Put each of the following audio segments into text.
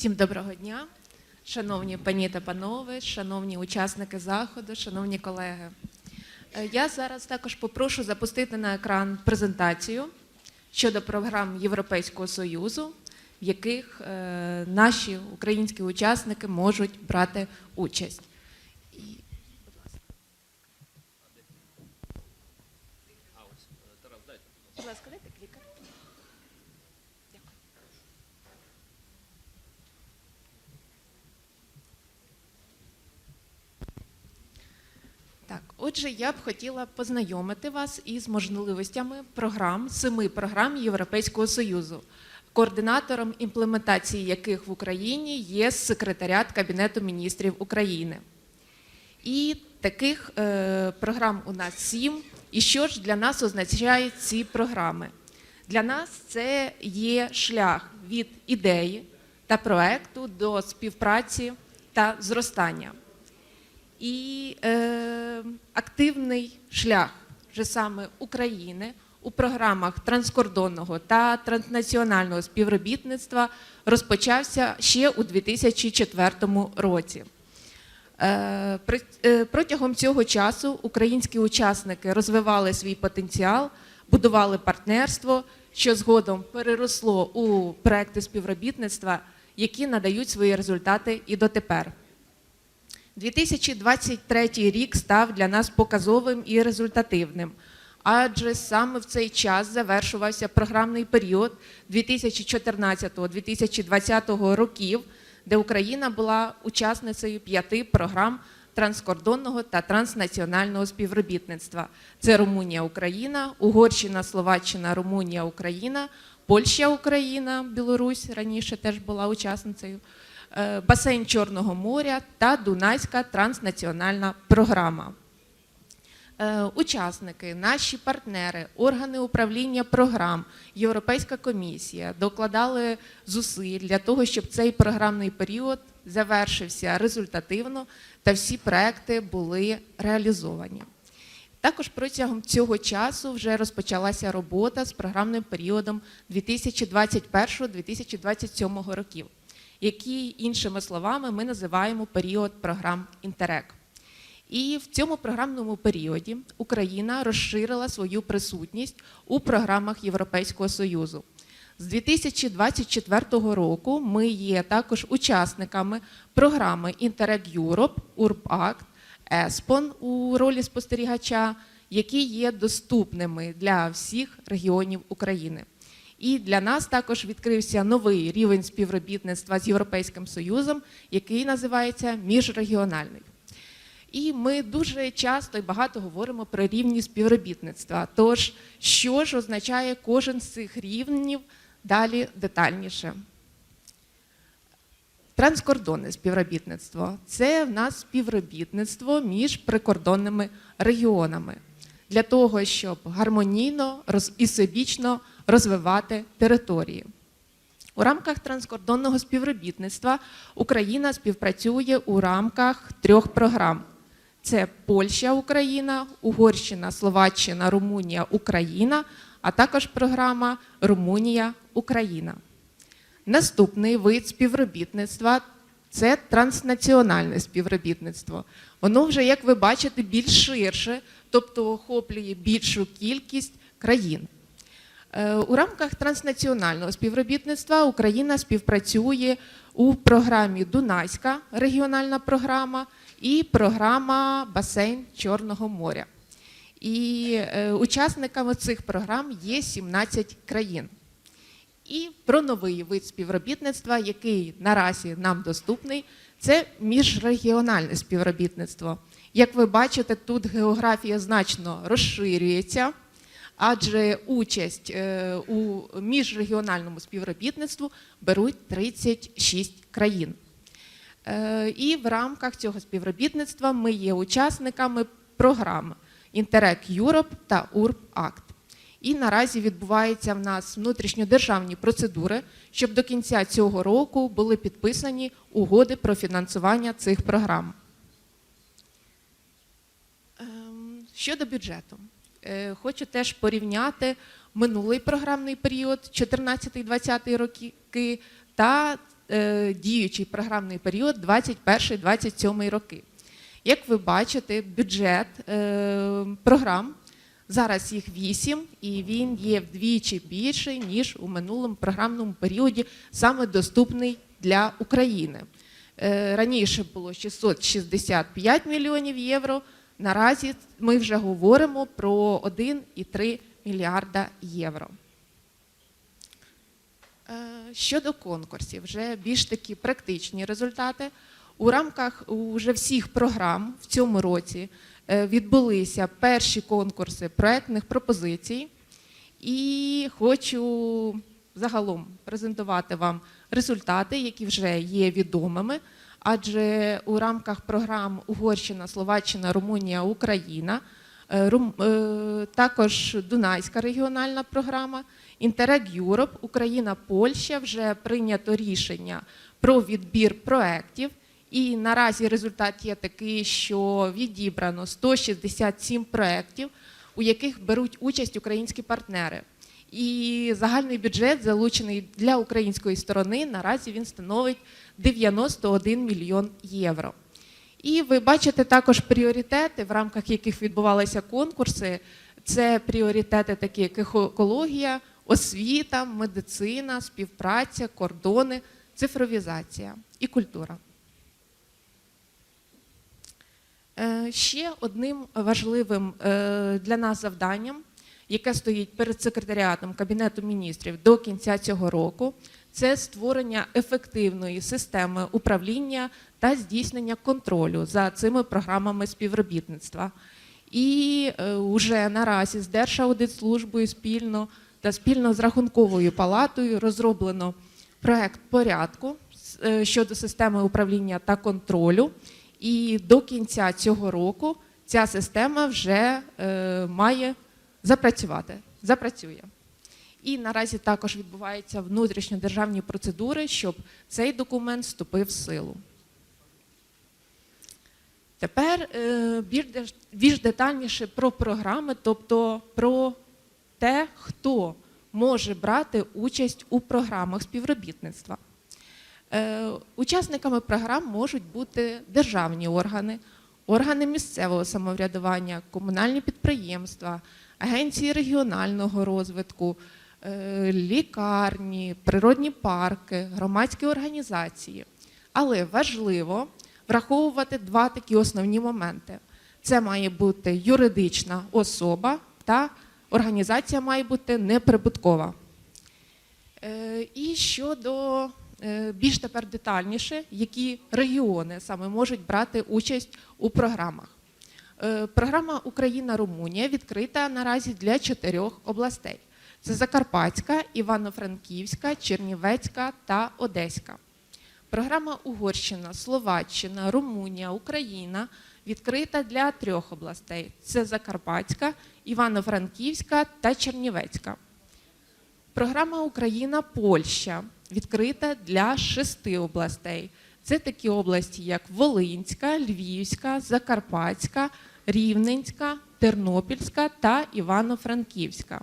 Всім доброго дня, шановні пані та панове, шановні учасники заходу, шановні колеги. Е, Я зараз також попрошу запустити на екран презентацію щодо програм Європейського Союзу, в яких е, наші українські учасники можуть брати участь. Отже, я б хотіла познайомити вас із можливостями програм, семи програм Європейського Союзу, координатором імплементації яких в Україні є секретаріат Кабінету міністрів України. І таких е, програм у нас сім. І що ж для нас означають ці програми? Для нас це є шлях від ідеї та проекту до співпраці та зростання. І е, активний шлях вже саме України у програмах транскордонного та транснаціонального співробітництва розпочався ще у 2004 році. Е, е, Протягом цього часу українські учасники розвивали свій потенціал, будували партнерство, що згодом переросло у проекти співробітництва, які надають свої результати і дотепер. 2023 рік став для нас показовим і результативним, адже саме в цей час завершувався програмний період 2014-2020 років, де Україна була учасницею п'яти програм транскордонного та транснаціонального співробітництва. Це Румунія, Україна, Угорщина, Словаччина, Румунія, Україна, Польща, Україна, Білорусь раніше теж була учасницею басейн Чорного моря та Дунайська транснаціональна програма. Е, Учасники, наші партнери, органи управління програм, Європейська комісія докладали зусиль для того, щоб цей програмний період завершився результативно та всі проекти були реалізовані. Також протягом цього часу вже розпочалася робота з програмним періодом 2021-2027 років, який, іншими словами, ми називаємо період програм Інтерек. І в цьому програмному періоді Україна розширила свою присутність у програмах Європейського Союзу. З 2024 року ми є також учасниками програми Interreg Europe, URBACT, ESPON у ролі спостерігача, які є доступними для всіх регіонів України. І для нас також відкрився новий рівень співробітництва з Європейським Союзом, який називається міжрегіональний. І ми дуже часто і багато говоримо про рівні співробітництва. Тож, що ж означає кожен з цих рівнів далі детальніше? Транскордонне співробітництво це в нас співробітництво між прикордонними регіонами для того, щоб гармонійно і всебічно розвивати території. У рамках транскордонного співробітництва Україна співпрацює у рамках трьох програм: це Польща, Україна, Угорщина, Словаччина, Румунія, Україна, а також програма Румунія, Україна. Наступний вид співробітництва це транснаціональне співробітництво. Воно вже, як ви бачите, більш ширше, тобто охоплює більшу кількість країн. Е, У рамках транснаціонального співробітництва Україна співпрацює у програмі Дунайська регіональна програма і програма Басейн Чорного моря. І е, учасниками цих програм є 17 країн. І про новий вид співробітництва, який наразі нам доступний, це міжрегіональне співробітництво. Як ви бачите, тут географія значно розширюється, адже участь е, у міжрегіональному співробітництву беруть 36 країн. Е, І в рамках цього співробітництва ми є учасниками програм Interreg Europe та Act. І наразі відбуваються в нас внутрішньодержавні процедури, щоб до кінця цього року були підписані угоди про фінансування цих програм. Ем, Щодо бюджету, хочу теж порівняти минулий програмний період 14-20 роки та е, діючий програмний період 21-27 роки. Як ви бачите, бюджет е, програм зараз їх вісім, і він є вдвічі більший ніж у минулому програмному періоді, саме доступний для України. Е, Раніше було 665 мільйонів євро. Наразі ми вже говоримо про 1,3 мільярда євро. Е, Щодо конкурсів, вже більш такі практичні результати. У рамках уже всіх програм в цьому році е, відбулися перші конкурси проектних пропозицій, і хочу загалом презентувати вам результати, які вже є відомими. Адже у рамках програм Угорщина, Словаччина, Румунія, Україна, е, е, також Дунайська регіональна програма, Інтерек Юроп, Україна, Польща вже прийнято рішення про відбір проєктів. І наразі результат є такий, що відібрано 167 проєктів, у яких беруть участь українські партнери. І загальний бюджет, залучений для української сторони, наразі він становить 91 мільйон євро. І ви бачите також пріоритети, в рамках яких відбувалися конкурси. Це пріоритети, такі як екологія, освіта, медицина, співпраця, кордони, цифровізація і культура. Е, Ще одним важливим е, для нас завданням, яке стоїть перед секретаріатом Кабінету міністрів до кінця цього року, це створення ефективної системи управління та здійснення контролю за цими програмами співробітництва. І вже наразі з Держаудитслужбою спільно та спільно з Рахунковою палатою розроблено проект порядку е, щодо системи управління та контролю. І до кінця цього року ця система вже е, має запрацювати, запрацює. І наразі також відбуваються внутрішньодержавні процедури, щоб цей документ вступив в силу. Тепер е, більш детальніше про програми, тобто про те, хто може брати участь у програмах співробітництва. Е, Учасниками програм можуть бути державні органи, органи місцевого самоврядування, комунальні підприємства, агенції регіонального розвитку, е, лікарні, природні парки, громадські організації. Але важливо враховувати два такі основні моменти: це має бути юридична особа та організація має бути неприбуткова. Е, І щодо е, більш тепер детальніше, які регіони саме можуть брати участь у програмах. Е, Програма Україна-Румунія відкрита наразі для чотирьох областей: це Закарпатська, Івано-Франківська, Чернівецька та Одеська. Програма Угорщина, Словаччина, Румунія, Україна відкрита для трьох областей: це Закарпатська, Івано-Франківська та Чернівецька. Програма Україна Польща відкрита для шести областей. Це такі області, як Волинська, Львівська, Закарпатська, Рівненська, Тернопільська та Івано-Франківська.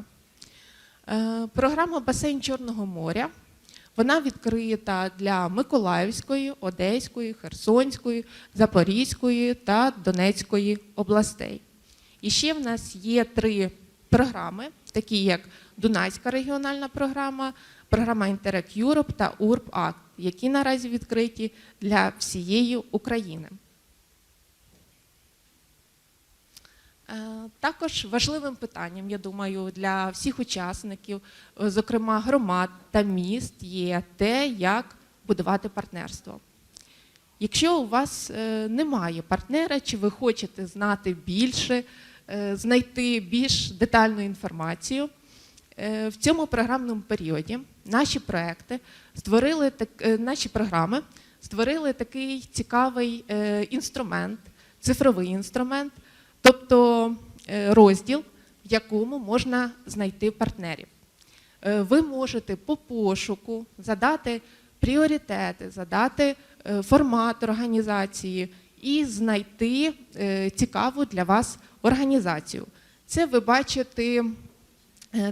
Е, Програма Басейн Чорного моря. Вона відкрита для Миколаївської, Одеської, Херсонської, Запорізької та Донецької областей. І ще в нас є три програми, такі як Дунайська регіональна програма, програма Інтерек Юроп та урб акт які наразі відкриті для всієї України. Е, Також важливим питанням, я думаю, для всіх учасників, е, зокрема громад та міст, є те, як будувати партнерство. Якщо у вас е, немає партнера, чи ви хочете знати більше, е, знайти більш детальну інформацію, е, в цьому програмному періоді наші проекти створили так, е, наші програми створили такий цікавий е, інструмент, цифровий інструмент, тобто е, розділ, в якому можна знайти партнерів. Е, Ви можете по пошуку задати пріоритети, задати е, формат організації і знайти цікаву для вас організацію. Це ви бачите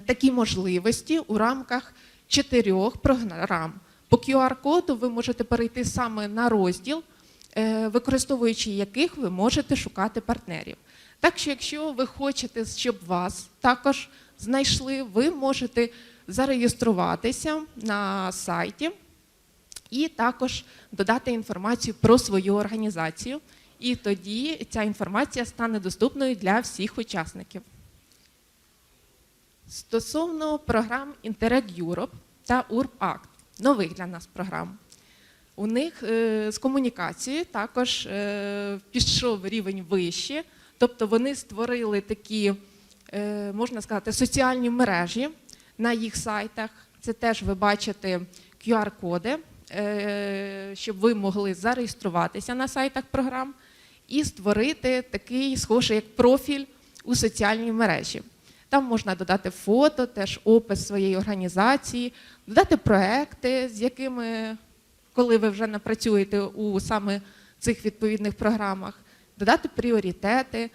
такі можливості у рамках чотирьох програм: По QR-коду ви можете перейти саме на розділ, використовуючи яких ви можете шукати партнерів. Так що, якщо ви хочете, щоб вас також знайшли, ви можете зареєструватися на сайті і також додати інформацію про свою організацію. І тоді ця інформація стане доступною для всіх учасників. Стосовно програм Interreg Europe та URB-ACT, нових для нас програм. У них е, з комунікацією також е, пішов рівень вище, тобто вони створили такі, е, можна сказати, соціальні мережі на їх сайтах. Це теж ви бачите QR-коди, щоб ви могли зареєструватися на сайтах програм і створити такий схожий як профіль у соціальній мережі. Там можна додати фото, теж опис своєї організації, додати проекти, з якими, коли ви вже напрацюєте у саме цих відповідних програмах, додати пріоритети.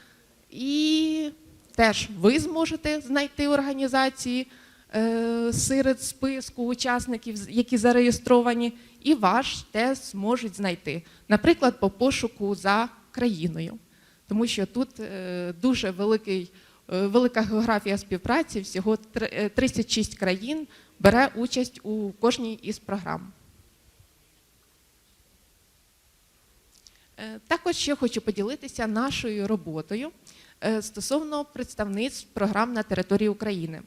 І теж ви зможете знайти організації е, серед списку учасників, які зареєстровані, і ваш теж зможуть знайти, наприклад, по пошуку за країною. Тому що тут е, дуже великий, е, велика географія співпраці, всього три- е, 36 країн бере участь у кожній із програм. Також ще хочу поділитися нашою роботою е, стосовно представництв програм на території України.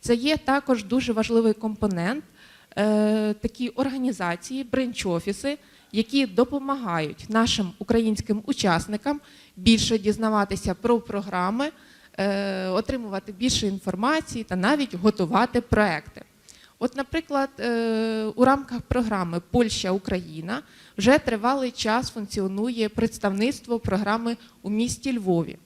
Це є також дуже важливий компонент, е, такі організації, бренч-офіси, які допомагають нашим українським учасникам більше дізнаватися про програми, е, отримувати більше інформації та навіть готувати проекти. От, наприклад, е, у рамках програми Польща Україна вже тривалий час функціонує представництво програми у місті Львові.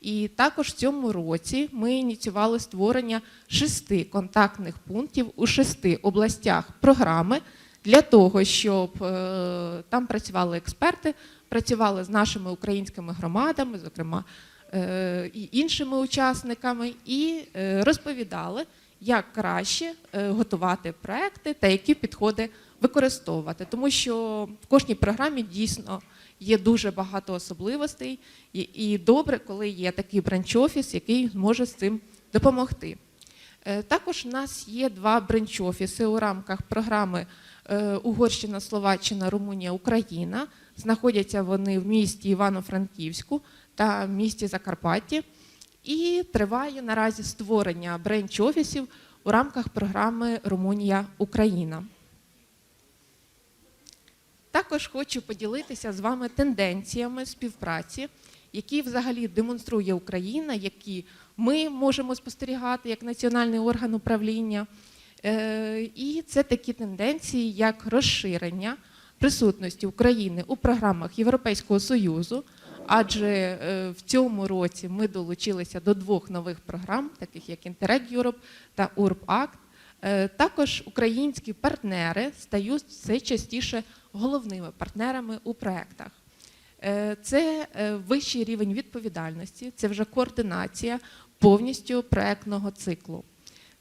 І також в цьому році ми ініціювали створення шести контактних пунктів у шести областях програми для того, щоб е, там працювали експерти, працювали з нашими українськими громадами, зокрема е, і іншими учасниками, і розповідали, як краще е, готувати проекти та які підходи використовувати. Тому що в кожній програмі дійсно є дуже багато особливостей, і, добре, коли є такий бренч-офіс, який зможе з цим допомогти. Е, Також у нас є два бренч-офіси у рамках програми е, Угорщина, Словаччина, Румунія, Україна. Знаходяться вони в місті Івано-Франківську та в місті Закарпатті. І триває наразі створення бренч-офісів у рамках програми Румунія Україна. Також хочу поділитися з вами тенденціями співпраці, які взагалі демонструє Україна, які ми можемо спостерігати як національний орган управління. Е, І це такі тенденції, як розширення присутності України у програмах Європейського Союзу, адже е, в цьому році ми долучилися до двох нових програм, таких як Interreg Europe та URB-ACT. Е, Також українські партнери стають все частіше головними партнерами у проєктах. Е, Це вищий рівень відповідальності, це вже координація повністю проєктного циклу.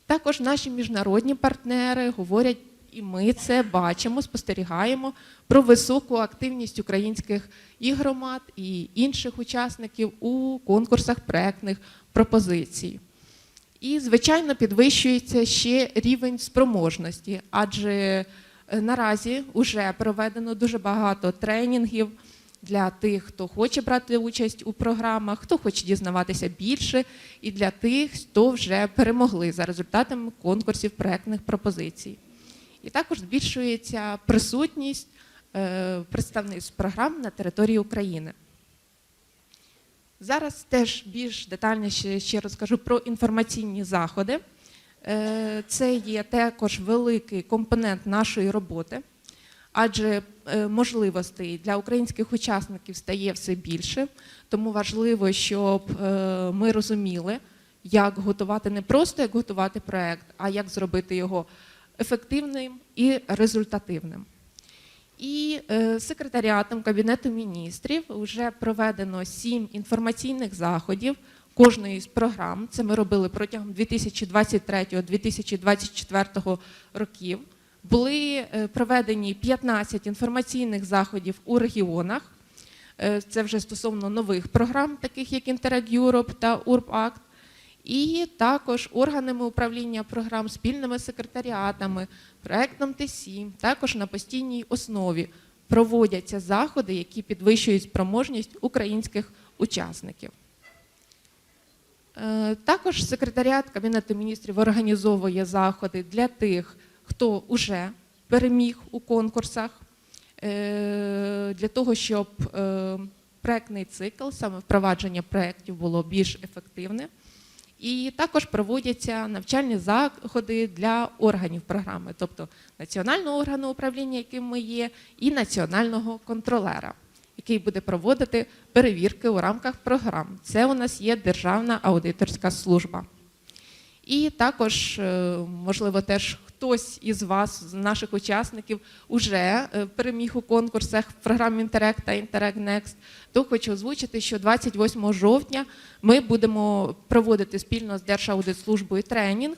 Також наші міжнародні партнери говорять, і ми це бачимо, спостерігаємо про високу активність українських і громад, і інших учасників у конкурсах проєктних пропозицій. І, звичайно, підвищується ще рівень спроможності, адже е, наразі вже проведено дуже багато тренінгів для тих, хто хоче брати участь у програмах, хто хоче дізнаватися більше, і для тих, хто вже перемогли за результатами конкурсів проектних пропозицій. І також збільшується присутність е, представництв програм на території України. Зараз теж більш детальніше ще розкажу про інформаційні заходи. Е, Це є також великий компонент нашої роботи, адже е, можливостей для українських учасників стає все більше, тому важливо, щоб ми розуміли, як готувати не просто як готувати проект, а як зробити його ефективним і результативним. І е, секретаріатом Кабінету міністрів вже проведено сім інформаційних заходів кожної з програм. Це ми робили протягом 2023-2024 років. були е, проведені 15 інформаційних заходів у регіонах. Е, Це вже стосовно нових програм, таких як Interreg Europe та URBACT. І також органами управління програм, спільними секретаріатами, проектом Т7, також на постійній основі проводяться заходи, які підвищують спроможність українських учасників. Е, Також секретаріат Кабінету міністрів організовує заходи для тих, хто вже переміг у конкурсах, е, для того, щоб е, проектний цикл, саме впровадження проєктів було більш ефективне. І також проводяться навчальні заходи для органів програми, тобто національного органу управління, яким ми є, і національного контролера, який буде проводити перевірки у рамках програм. Це у нас є Державна аудиторська служба. І також, е, можливо, теж хтось із вас, з наших учасників, уже е, переміг у конкурсах в програмі Інтерект та Інтерект Next, то хочу озвучити, що 28 жовтня ми будемо проводити спільно з Держаудитслужбою тренінг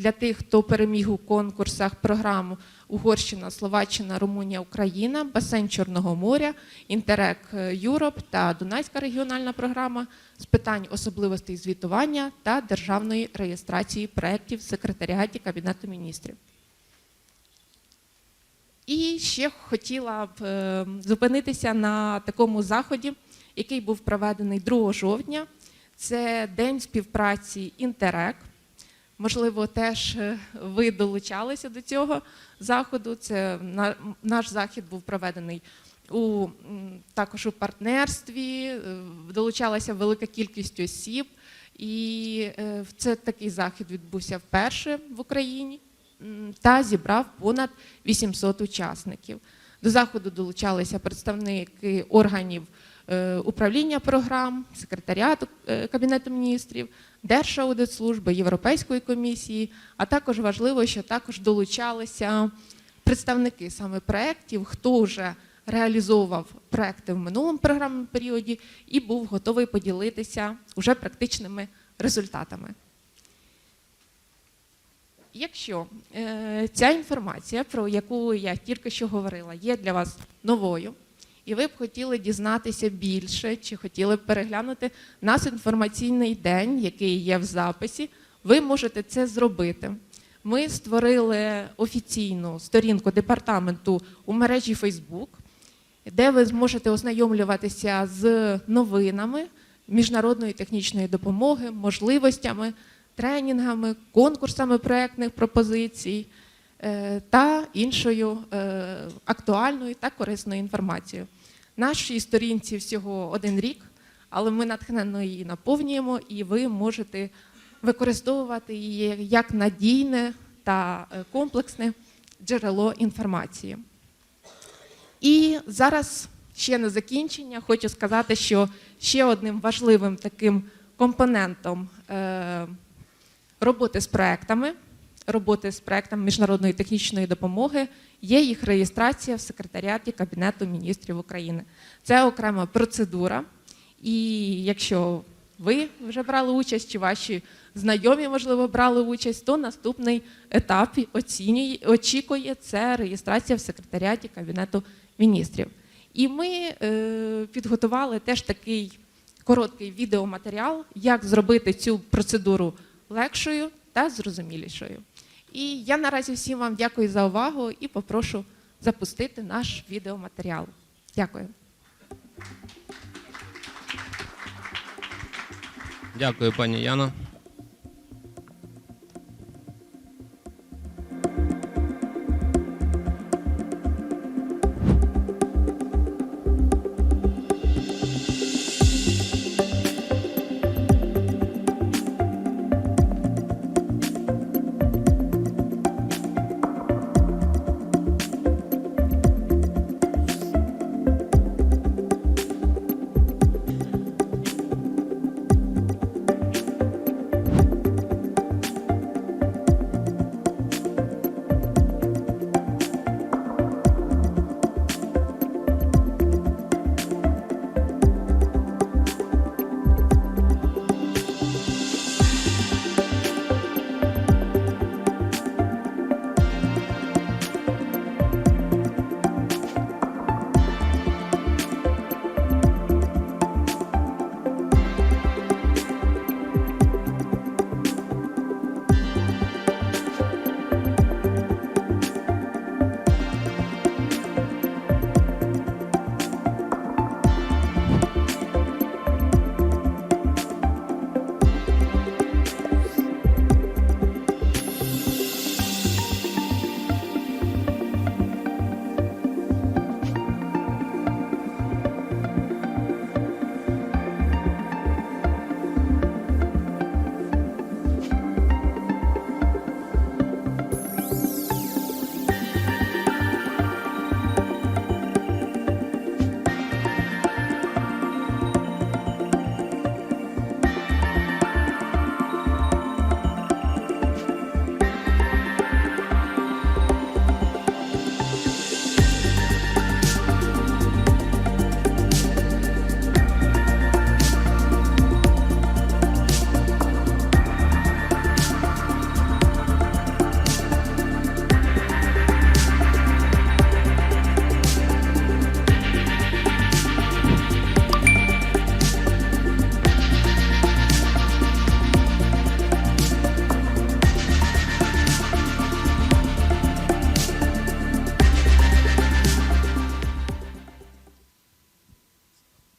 для тих, хто переміг у конкурсах програм Угорщина, Словаччина, Румунія, Україна, Басейн Чорного моря, Інтерек Юроп та Дунайська регіональна програма з питань особливостей звітування та державної реєстрації проєктів в секретаріаті Кабінету міністрів. І ще хотіла б е, зупинитися на такому заході, який був проведений 2 жовтня. Це День співпраці Інтерек. Можливо, теж е, ви долучалися до цього заходу. Це наш захід був проведений у також у партнерстві. е, Долучалася велика кількість осіб, і е, це такий захід відбувся вперше в Україні та зібрав понад 800 учасників. До заходу долучалися представники органів управління програм, секретаріату Кабінету міністрів, Держаудитслужби, Європейської комісії, а також важливо, що також долучалися представники саме проєктів, хто вже реалізовував проекти в минулому програмному періоді і був готовий поділитися уже практичними результатами. Якщо е, ця інформація, про яку я тільки що говорила, є для вас новою, і ви б хотіли дізнатися більше, чи хотіли б переглянути нас інформаційний день, який є в записі, ви можете це зробити. Ми створили офіційну сторінку департаменту у мережі Facebook, де ви зможете ознайомлюватися з новинами міжнародної технічної допомоги, можливостями, тренінгами, конкурсами проєктних пропозицій та іншою е, актуальною та корисною інформацією. Нашій сторінці всього один рік, але ми натхненно її наповнюємо, і ви можете використовувати її як надійне та е, комплексне джерело інформації. І зараз ще на закінчення хочу сказати, що ще одним важливим таким компонентом е, роботи з проектами, роботи з проектами міжнародної технічної допомоги є їх реєстрація в секретаріаті Кабінету міністрів України. Це окрема процедура. І якщо ви вже брали участь, чи ваші знайомі, можливо, брали участь, то наступний етап оцінює, очікує це реєстрація в секретаріаті Кабінету міністрів. І ми е, підготували теж такий короткий відеоматеріал, як зробити цю процедуру легшою та зрозумілішою. І я наразі всім вам дякую за увагу і попрошу запустити наш відеоматеріал. Дякую. Дякую, пані Яна.